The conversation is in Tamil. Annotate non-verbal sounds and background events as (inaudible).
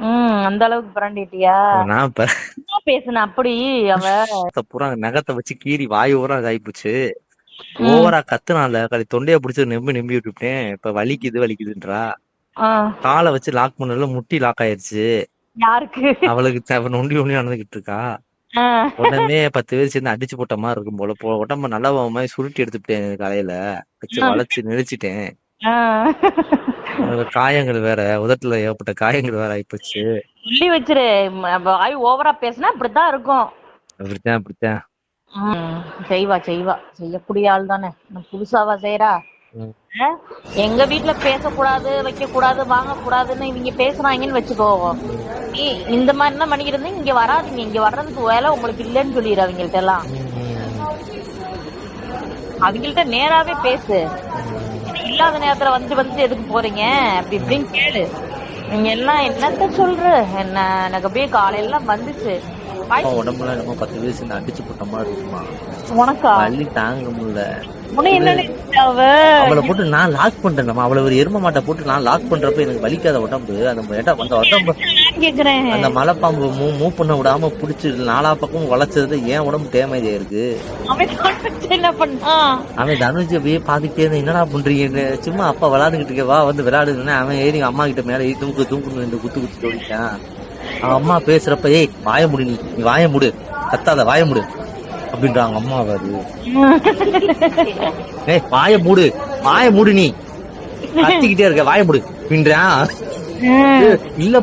ம் அந்த அளவுக்கு பிராண்டிட்டியா? நான் பேசுன அப்படி அவ. பூரா நகத்தை வச்சு கீறி வாய் ஊரா இதாயிப்போச்சு. ஓவரா கத்துனால கலை தொண்டைய பிடிச்சு நெம்பி நெம்பி விட்டுட்டேன். இப்ப வலிக்குது வலிக்குதுன்றா. காலை வச்சு லாக் பண்ணல முட்டி லாக் ஆயிருச்சு. யாருக்கு? அவளுக்கு நொண்டி நொண்டி நடந்துகிட்டு இருக்கா உடனே பத்து பேர் சேர்ந்து அடிச்சு போட்ட மாதிரி இருக்கும் போல. உடம்ப நல்லா மாதிரி சுருட்டி எடுத்துட்டேன் காலையில. வச்சு வளைச்சு நெளிச்சிட்டேன் காயங்கள் வேற உதட்டுல ஏகப்பட்ட காயங்கள் வேற ஆயிப்போச்சு. சொல்லி வச்சிரு வாய் ஓவரா பேசினா இப்படித்தான் இருக்கும். அப்படித்தான் அப்படித்தான். செய்வா செய்வா. செய்யக்கூடிய ஆள் தானே. புதுசாவா செய்யறா? எங்க வீட்ல பேசக்கூடாது வைக்க கூடாது வாங்க கூடாதுன்னு இவங்க பேசுறாங்கன்னு வச்சுக்கோ. நீ இந்த மாதிரி என்ன பண்ணிக்கிட்டு இங்க வராதீங்க. இங்க வர்றதுக்கு வேலை உங்களுக்கு இல்லைன்னு சொல்லிடு அவங்கள்ட்ட எல்லாம். அவங்கள்ட்ட நேராவே பேசு. இல்லாத நேரத்துல வந்து வந்து எதுக்கு போறீங்க? அப்படி இப்படின்னு கேளு. நீங்க எல்லாம் என்னத்த சொல்ற? என்ன எனக்கு அப்படியே காலையில வந்துச்சு. உடம்புல நம்ம பத்து பேர் சேர்ந்து அடிச்சு போட்ட மாதிரி இருக்குமா? உனக்கா? வலி தாங்க முடியல. அவளை போட்டு நான் லாக் பண்றேன் நம்ம. அவளை ஒரு எரும மாட்டை போட்டு நான் லாக் பண்றப்ப எனக்கு வலிக்காத உடம்பு. அந்த இடம் அந்த உடம்பு? அந்த மலைப்பாம்பு மூ மூவ் பண்ண விடாம புடிச்சு நாலா பக்கமும் வளைச்சது ஏன் உடம்பு டேமேஜ் ஆயிருக்கு அவன் தனுஜ் அப்படியே பாத்துக்கிட்டே இருந்தா என்னடா பண்றீங்கன்னு சும்மா அப்பா விளையாண்டுகிட்டு இருக்க வா வந்து விளையாடுன்னு. அவன் ஏறி அம்மா கிட்ட மேல தூக்கு தூக்குன்னு இந்த குத்து குத்து ஓடிட்டான் அவன் அம்மா பேசுறப்ப ஏய் வாய முடி நீ நீ வாய முடு கத்தாத வாய முடு. அப்படின்றாங்க அம்மா அது (laughs) ஏய் வாய மூடு வாய மூடு நீ. கத்திக்கிட்டே இருக்க வாய மூடு. அப்படின்றான் இல்ல